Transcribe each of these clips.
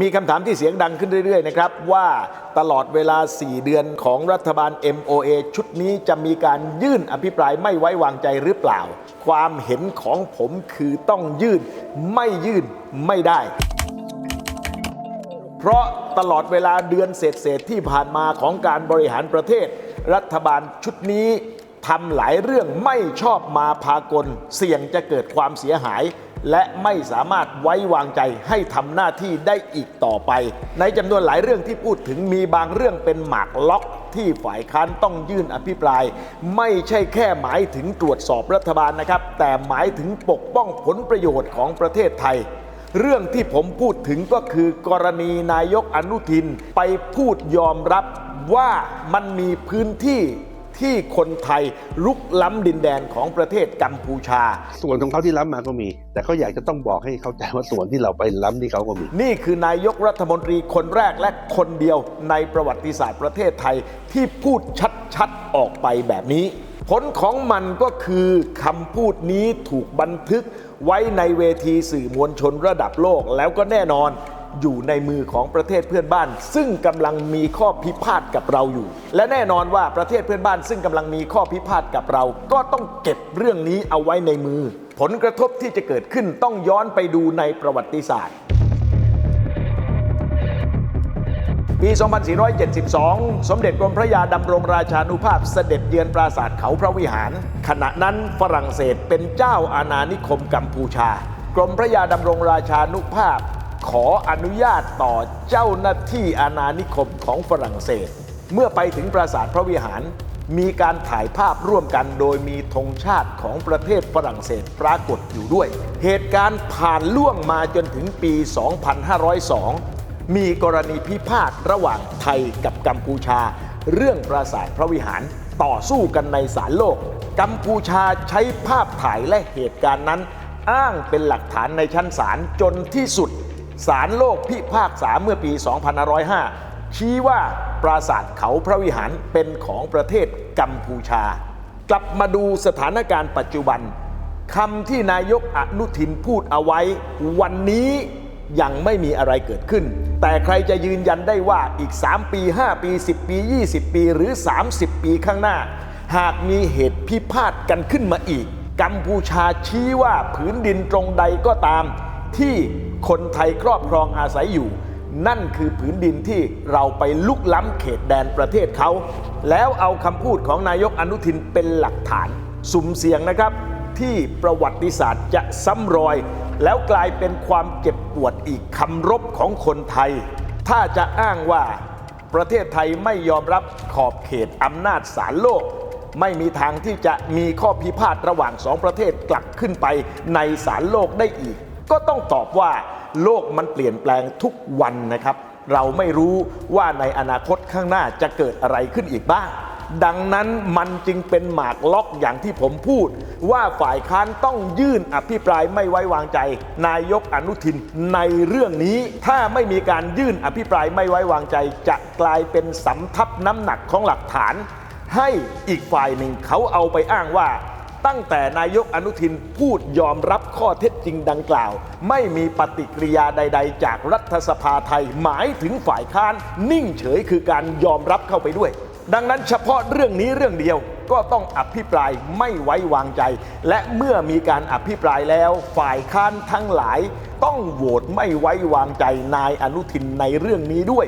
มีคำถามที่เสียงดังขึ้นเรื่อยๆนะครับว่าตลอดเวลา 4 เดือนของรัฐบาล MOA ชุดนี้จะมีการยื่นอภิปรายไม่ไว้วางใจหรือเปล่า ความเห็นของผมคือต้องยื่นไม่ยื่นไม่ได้ เพราะตลอดเวลาเดือนเศษๆที่ผ่านมาของการบริหารประเทศ รัฐบาลชุดนี้ ทำหลายเรื่องไม่ชอบมาพากล เสี่ยงจะเกิดความเสียหาย และไม่สามารถไว้วางใจให้ทำหน้าที่ได้อีกต่อไป ในจำนวนหลายเรื่องที่พูดถึงมีบางเรื่องเป็นหมากล็อกที่ฝ่ายค้านต้องยื่นอภิปราย ไม่ใช่แค่หมายถึงตรวจสอบรัฐบาลนะครับ แต่หมายถึงปกป้องผลประโยชน์ของประเทศไทย เรื่องที่ผมพูดถึงก็คือกรณีนายกอนุทินไปพูดยอมรับว่ามันมีพื้นที่ ที่คนไทยลุกล้ำดินแดนของประเทศกัมพูชา ส่วนของเขาที่ล้ำมาก็มี แต่เขาอยากจะต้องบอกให้เข้าใจว่าส่วนที่เราไปล้ำที่เขาก็มี นี่คือนายกรัฐมนตรีคนแรกและคนเดียวในประวัติศาสตร์ประเทศไทยที่พูดชัดๆออกไปแบบนี้ ผลของมันก็คือคำพูดนี้ถูกบันทึกไว้ในเวทีสื่อมวลชนระดับโลกแล้วก็แน่นอน อยู่ในมือของประเทศเพื่อนบ้าน ซึ่งกำลังมีข้อพิพาทกับเราอยู่ และแน่นอนว่าประเทศเพื่อนบ้าน ซึ่งกำลังมีข้อพิพาทกับเรา ก็ต้องเก็บเรื่องนี้เอาไว้ในมือ ผลกระทบที่จะเกิดขึ้นต้องย้อนไปดูในประวัติศาสตร์ปี 2472 สมเด็จกรมพระยาดำรงราชานุภาพเสด็จเยือนปราสาทเขาพระวิหาร ขณะนั้นฝรั่งเศสเป็นเจ้าอาณานิคมกัมพูชา กรมพระยาดำรงราชานุภาพ ขออนุญาตต่อเจ้าหน้าที่อาณานิคมของฝรั่งเศส เมื่อไปถึงปราสาทพระวิหาร มีการถ่ายภาพร่วมกันโดยมีธงชาติของประเทศฝรั่งเศสปรากฏอยู่ด้วย เหตุการณ์ผ่านล่วงมาจนถึงปี 2502 มีกรณีพิพาทระหว่างไทยกับกัมพูชา เรื่องปราสาทพระวิหารต่อสู้กันในศาลโลก กัมพูชาใช้ภาพถ่ายและเหตุการณ์นั้น อ้างเป็นหลักฐานในชั้นศาลจนที่สุด ศาลโลกพิพากษาเมื่อปี 2505 ชี้ว่าปราสาทเขาพระวิหารเป็นของประเทศกัมพูชา กลับมาดูสถานการณ์ปัจจุบันคำที่นายกอนุทินพูดเอาไว้ วันนี้ยังไม่มีอะไรเกิดขึ้น แต่ใครจะยืนยันได้ว่าอีก 3 ปี 5 ปี 10 ปี 20 ปี หรือ 30 ปีข้างหน้า หากมีเหตุพิพาทกันขึ้นมาอีก กัมพูชาชี้ว่าผืนดินตรงใดก็ตาม ที่ คนไทยครอบครองอาศัยอยู่ นั่นคือผืนดินที่เราไปลุกล้ำเขตแดนประเทศเขา แล้วเอาคำพูดของนายกอนุทินเป็นหลักฐาน สุ่มเสี่ยงนะครับ ที่ประวัติศาสตร์จะซ้ำรอย แล้วกลายเป็นความเจ็บปวดอีกคำรบของคนไทย ถ้าจะอ้างว่าประเทศไทยไม่ยอมรับขอบเขตอำนาจศาลโลก ไม่มีทางที่จะมีข้อพิพาทระหว่างสองประเทศกลับขึ้นไปในศาลโลกได้อีก ก็ต้องตอบว่า โลกมันเปลี่ยนแปลงทุกวันนะครับ เราไม่รู้ว่าในอนาคตข้างหน้าจะเกิดอะไรขึ้นอีกบ้าง ดังนั้นมันจึงเป็นหมากล็อกอย่างที่ผมพูด ว่าฝ่ายค้านต้องยื่นอภิปรายไม่ไว้วางใจ นายกอนุทินในเรื่องนี้ ถ้าไม่มีการยื่นอภิปรายไม่ไว้วางใจ จะกลายเป็นสำทับน้ำหนักของหลักฐาน ให้อีกฝ่ายหนึ่งเขาเอาไปอ้างว่า ตั้งแต่นายกอนุทินพูดยอมรับข้อเท็จจริงดังกล่าว ไม่มีปฏิกิริยาใด ๆ จากรัฐสภาไทยหมายถึงฝ่ายค้าน นิ่งเฉยคือการยอมรับเข้าไปด้วย ดังนั้นเฉพาะเรื่องนี้เรื่องเดียวก็ต้องอภิปรายไม่ไว้วางใจ และเมื่อมีการอภิปรายแล้ว ฝ่ายค้านทั้งหลาย ต้องโหวตไม่ไว้วางใจนายอนุทินในเรื่องนี้ด้วย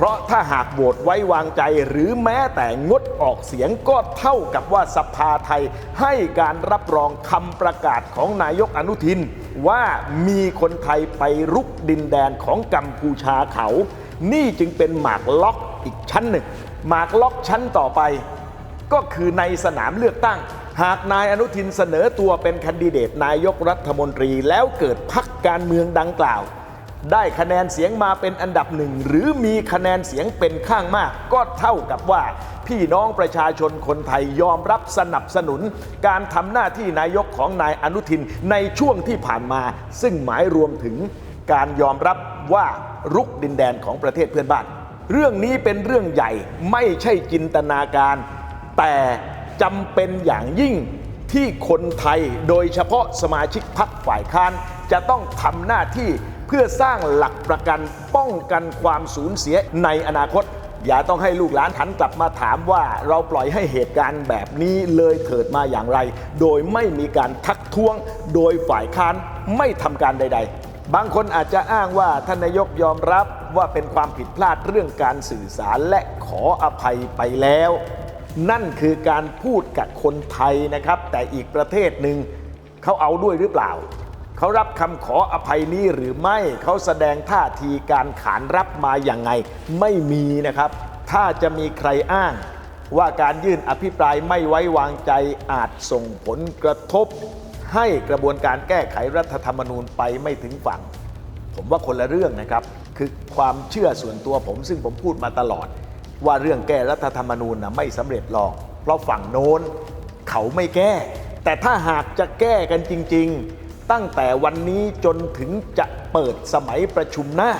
เพราะถ้าหากโหวตไว้วางใจหรือแม้แต่งดออกเสียงก็เท่ากับว่าสภาไทยให้การรับรองคำประกาศของนายกอนุทิน ว่ามีคนไทยไปรุกดินแดนของกัมพูชาเขา นี่จึงเป็นหมากล็อกอีกชั้นหนึ่ง หมากล็อกชั้นต่อไป ก็คือในสนามเลือกตั้ง หากนายอนุทินเสนอตัวเป็นแคนดิเดตนายกรัฐมนตรีแล้วเกิดพักการเมืองดังกล่าว ได้คะแนนเสียงมาเป็นอันดับหนึ่งหรือมีคะแนนเสียงเป็นข้างมาก ก็เท่ากับว่า พี่น้องประชาชนคนไทยยอมรับสนับสนุน การทำหน้าที่นายกของนายอนุทินในช่วงที่ผ่านมา ซึ่งหมายรวมถึงการยอมรับว่ารุกดินแดนของประเทศเพื่อนบ้าน เรื่องนี้เป็นเรื่องใหญ่ไม่ใช่จินตนาการ แต่จำเป็นอย่างยิ่งที่คนไทยโดยเฉพาะสมาชิกพรรคฝ่ายค้านจะต้องทำหน้าที่ เพื่อสร้างหลักประกันป้องกันความสูญเสียในอนาคต อย่าต้องให้ลูกหลานหันกลับมาถามว่าเราปล่อยให้เหตุการณ์แบบนี้เลยเถิดมาอย่างไร โดยไม่มีการทักท้วง โดยฝ่ายค้านไม่ทำการใด ๆบางคนอาจจะอ้างว่าท่านนายกยอมรับว่าเป็นความผิดพลาดเรื่องการสื่อสารและขออภัยไปแล้ว นั่นคือการพูดกับคนไทยนะครับ แต่อีกประเทศหนึ่งเขาเอาด้วยหรือเปล่า เขารับคำขออภัยนี้หรือไม่เขาแสดงท่าทีการขานรับมาอย่างไง ไม่มีนะครับ ถ้าจะมีใครอ้าง ว่าการยื่นอภิปรายไม่ไว้วางใจอาจส่งผลกระทบ ให้กระบวนการแก้ไขรัฐธรรมนูญไปไม่ถึงฝั่ง ผมว่าคนละเรื่องนะครับ คือความเชื่อส่วนตัวผมซึ่งผมพูดมาตลอด ว่าเรื่องแก้รัฐธรรมนูญนะไม่สำเร็จหรอก เพราะฝั่งโน้นเขาไม่แก้ แต่ถ้าหากจะแก้กันจริง ๆ ตั้งแต่วันนี้จนถึงจะเปิดสมัยประชุมหน้า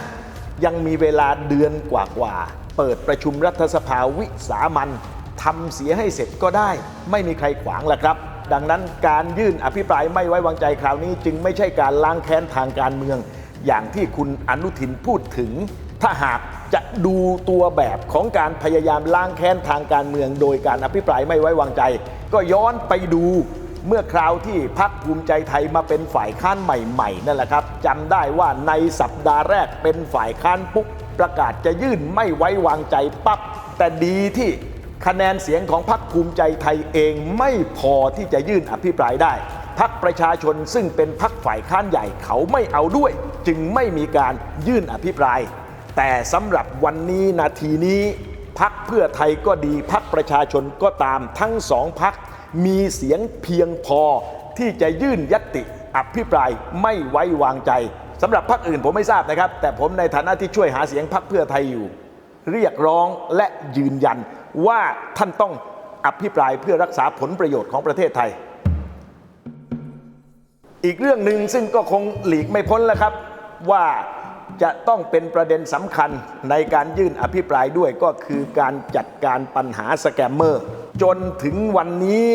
ยังมีเวลาเดือนกว่าๆเปิดประชุมรัฐสภาวิสามันทำเสียให้เสร็จก็ได้ ไม่มีใครขวางแหละครับ ดังนั้นการยื่นอภิปรายไม่ไว้วางใจคราวนี้ จึงไม่ใช่การล้างแค้นทางการเมือง อย่างที่คุณอนุทินพูดถึง ถ้าหากจะดูตัวแบบของการพยายามล้างแค้นทางการเมือง โดยการอภิปรายไม่ไว้วางใจ ก็ย้อนไปดู เมื่อคราวที่พักภูมิใจไทยมาเป็นฝ่ายค้านใหม่ๆนั่นแหละครับจำได้ว่าในสัปดาห์แรกเป็นฝ่ายค้านปุ๊บประกาศจะยื่นไม่ไว้วางใจปั๊บแต่ดีที่คะแนนเสียงของพักภูมิใจไทยเองไม่พอที่จะยื่นอภิปรายได้พักประชาชนซึ่งเป็นพักฝ่ายค้านใหญ่เขาไม่เอาด้วย จึงไม่มีการยื่นอภิปราย แต่สำหรับวันนี้นาทีนี้พักเพื่อไทยก็ดีพักประชาชนก็ตามทั้งสองพัก มีเสียงเพียงพอที่จะยื่นยตติอภิปรายไม่ไว้วางใจสำหรับพรรคอื่นผมไม่ทราบนะครับ แต่ผมในฐานะที่ช่วยหาเสียงพรรคเพื่อไทยอยู่ เรียกร้องและยืนยันว่าท่านต้องอภิปรายเพื่อรักษาผลประโยชน์ของประเทศไทย อีกเรื่องหนึ่งซึ่งก็คงหลีกไม่พ้นแล้วครับว่าจะต้องเป็นประเด็นสำคัญในการยื่นอภิปรายด้วยก็คือการจัดการปัญหาสแกมเมอร์ จนถึงวันนี้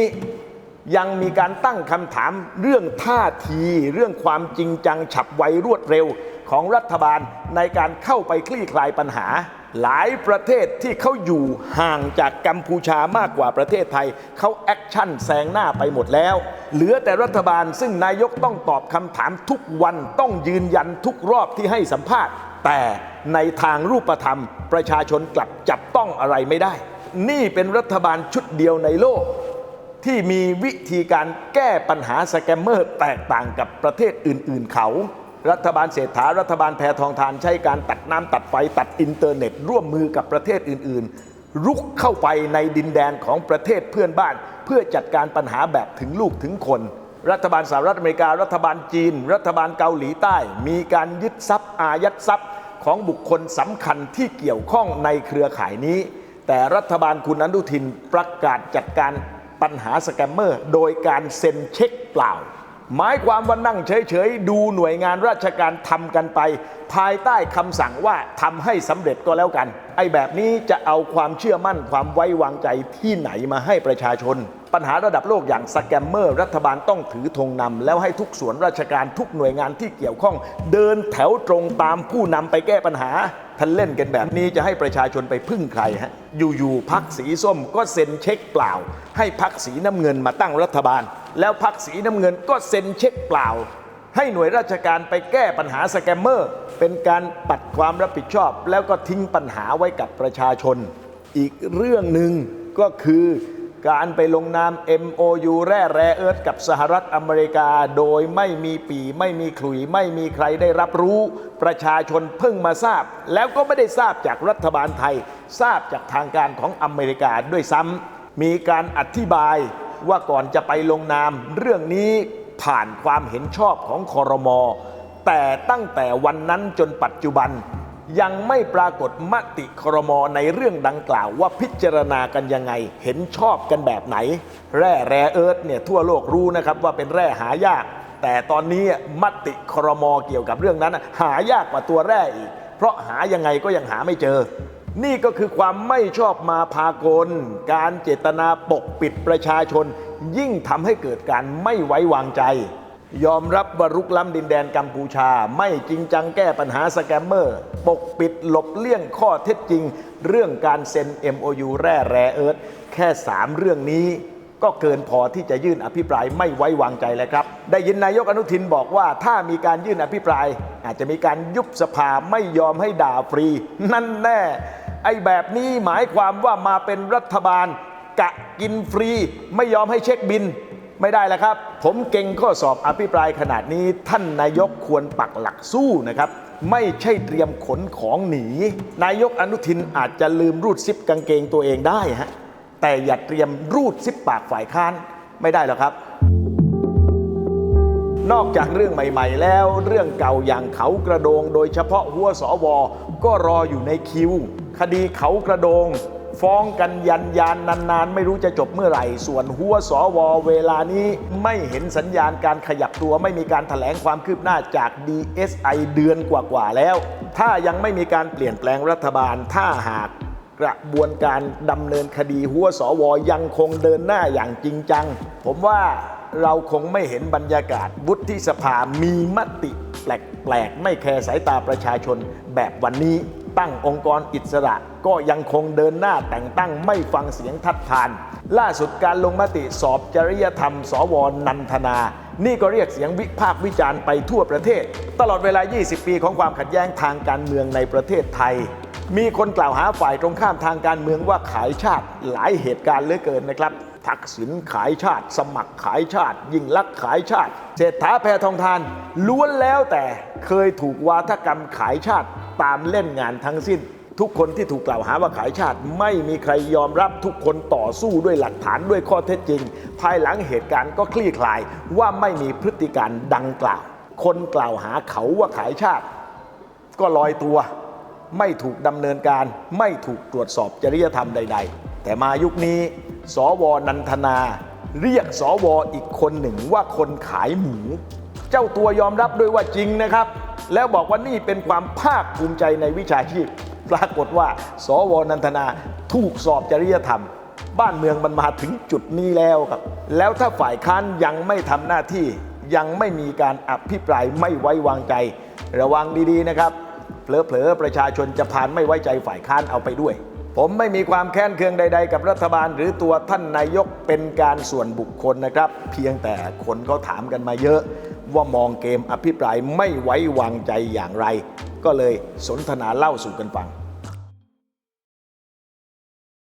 ยังมีการตั้งคำถามเรื่องท่าที เรื่องความจริงจังฉับไวรวดเร็วของรัฐบาลในการเข้าไปคลี่คลายปัญหา หลายประเทศที่เขาอยู่ห่างจากกัมพูชามากกว่าประเทศไทย เขาแอคชั่นแซงหน้าไปหมดแล้ว เหลือแต่รัฐบาลซึ่งนายกต้องตอบคำถามทุกวันต้องยืนยันทุกรอบที่ให้สัมภาษณ์ แต่ในทางรูปธรรม ประชาชนกลับจับต้องอะไรไม่ได้ นี่เป็นรัฐบาลชุดเดียวในโลก ที่มีวิธีการแก้ปัญหาสแกมเมอร์แตกต่างกับประเทศอื่น ๆ เขา รัฐบาลเศรษฐารัฐบาลแพทองทานใช้การตัดน้ำตัดไฟตัดอินเทอร์เน็ต ร่วมมือกับประเทศอื่น ๆ รุกเข้าไปในดินแดนของประเทศเพื่อนบ้าน เพื่อจัดการปัญหาแบบถึงลูกถึงคน รัฐบาลสหรัฐอเมริการัฐบาลจีน รัฐบาลเกาหลีใต้ มีการยึดทรัพย์อายัดทรัพย์ของบุคคลสำคัญที่เกี่ยวข้องในเครือข่ายนี้ แต่รัฐบาลคุณอนุทินประกาศจัดการปัญหาสแกมเมอร์ โดยการเซ็นเช็คเปล่า หมายความว่านั่งเฉยๆ ดูหน่วยงานราชการทำกันไป ภายใต้คำสั่งว่าทำให้สำเร็จก็แล้วกัน ไอ้แบบนี้จะเอาความเชื่อมั่นความไว้วางใจที่ไหนมาให้ประชาชน ปัญหาระดับโลกอย่างสแกมเมอร์ รัฐบาลต้องถือธงนำแล้วให้ทุกส่วนราชการทุกหน่วยงานที่เกี่ยวข้อง เดินแถวตรงตามผู้นำไปแก้ปัญหาท่านเล่นกันแบบนี้จะให้ประชาชนไปพึ่งใครฮะอยู่ๆพักสีส้มก็เซ็นเช็คเปล่า ให้พักสีน้ำเงินมาตั้งรัฐบาล แล้วพักสีน้ำเงินก็เซ็นเช็คเปล่า ให้หน่วยราชการไปแก้ปัญหาสแกมเมอร์ เป็นการปัดความรับผิดชอบ แล้วก็ทิ้งปัญหาไว้กับประชาชน อีกเรื่องหนึ่งก็คือการไปลงนาม MOU แร่แร่เอิร์ธกับสหรัฐอเมริกา โดยไม่มีปีไม่มีขลุย ไม่มีใครได้รับรู้ ประชาชนเพิ่งมาทราบ แล้วก็ไม่ได้ทราบจากรัฐบาลไทย ทราบจากทางการของอเมริกาด้วยซ้ำมีการอธิบาย ว่าก่อนจะไปลงนามเรื่องนี้ผ่านความเห็นชอบของคอรมอแต่ตั้งแต่วันนั้นจนปัจจุบัน ยังไม่ปรากฏมติครมในเรื่องดังกล่าวว่าพิจารณากันยังไง เห็นชอบกันแบบไหน แร่แร่เอิร์ธเนี่ยทั่วโลกรู้นะครับว่าเป็นแร่หายาก แต่ตอนนี้มติครมเกี่ยวกับเรื่องนั้น หายากกว่าตัวแร่อีก เพราะหายังไงก็ยังหาไม่เจอ นี่ก็คือความไม่ชอบมาพากล การเจตนาปกปิดประชาชน ยิ่งทำให้เกิดการไม่ไว้วางใจ ยอมรับว่ารุกล้ำดินแดนกัมพูชา ไม่จริงจังแก้ปัญหาสแกมเมอร์ ปกปิดหลบเลี่ยงข้อเท็จจริง เรื่องการเซ็น MOU แร่แรเอิร์ธแค่ 3 เรื่องนี้ก็เกินพอที่จะยื่นอภิปรายไม่ไว้วางใจแล้วครับ ได้ยินนายกอนุทินบอกว่าถ้ามีการยื่นอภิปราย อาจจะมีการยุบสภาไม่ยอมให้ด่าฟรี นั่นแน่ ไอ้แบบนี้หมายความว่ามาเป็นรัฐบาล กะกินฟรี ไม่ยอมให้เช็คบินไม่ได้แล้วครับ ผมเก่งข้อสอบอภิปรายขนาดนี้ท่านนายกควรปักหลักสู้นะครับ ไม่ใช่เตรียมขนของหนี นายกอนุทินอาจจะลืมรูดซิปกางเกงตัวเองได้ฮะแต่อย่าเตรียมรูดซิปปากฝ่ายค้านไม่ได้หรอกครับ นอกจากเรื่องใหม่ ๆ แล้วเรื่องเก่าอย่างเขากระโดง โดยเฉพาะหัวสอวอก็รออยู่ในคิว คดีเขากระโดง ฟ้องกันยันยานนานๆ ไม่รู้จะจบเมื่อไหร่ ส่วนหัวสอวอเวลานี้ไม่เห็นสัญญาณการขยับตัวไม่มีการถแถลงความคืบหน้าจาก DSI เดือนกว่าๆแล้ว ถ้ายังไม่มีการเปลี่ยนแปลงรัฐบาลถ้าหากกระบวนการดำเนินคดีหัวสวยังคงเดินหน้าอย่างจริงจัง ผมว่าเราคงไม่เห็นบรรยากาศวุฒิสภามีมติแปลกๆ ไม่แคร์สายตาประชาชนแบบวันนี้ ตั้งองค์กรอิสระ ก็ยังคงเดินหน้าแต่งตั้งไม่ฟังเสียงทัดทาน ล่าสุดการลงมติสอบจริยธรรม สวนันทนา นี่ก็เรียกเสียงวิพากษ์วิจารณ์ไปทั่วประเทศ ตลอดเวลา 20 ปีของความขัดแย้งทางการเมืองในประเทศไทย มีคนกล่าวหาฝ่ายตรงข้ามทางการเมืองว่าขายชาติหลายเหตุการณ์เหลือเกินนะครับทักษิณขายชาติ สมัครขายชาติ ยิ่งลักษณ์ขายชาติ เศรษฐาแพทองทาน ล้วนแล้วแต่เคยถูกวาทกรรมขายชาติ ตามเล่นงานทั้งสิ้น ทุกคนที่ถูกกล่าวหาว่าขายชาติ ไม่มีใครยอมรับทุกคนต่อสู้ด้วยหลักฐานด้วยข้อเท็จจริง ภายหลังเหตุการณ์ก็คลี่คลายว่าไม่มีพฤติการดังกล่าว คนกล่าวหาเขาว่าขายชาติ ก็ลอยตัวไม่ถูกดำเนินการไม่ถูกตรวจสอบจริยธรรมใด ๆ แต่มายุคนี้ สวนันทนา เรียกสวอีกคนหนึ่งว่าคนขายหมู เจ้าตัวยอมรับด้วยว่าจริงนะครับ แล้วบอกว่านี่เป็นความภาคภูมิใจในวิชาชีพ ปรากฏว่า สวนันทนาถูกสอบจริยธรรม บ้านเมืองมันมาถึงจุดนี้แล้วครับ แล้วถ้าฝ่ายค้านยังไม่ทำหน้าที่ยังไม่มีการอภิปรายไม่ไว้วางใจ ระวังดีๆนะครับเผลอๆประชาชนจะผ่านไม่ไว้ใจฝ่ายค้านเอาไปด้วย ผมไม่มีความแค้นเคืองใด ๆ กับรัฐบาล หรือตัวท่านนายกเป็นการส่วนบุคคลนะครับ เพียงแต่คนเขาถามกันมาเยอะ ว่ามองเกมอภิปรายไม่ไว้วางใจอย่างไร ก็เลยสนทนาเล่าสู่กันฟัง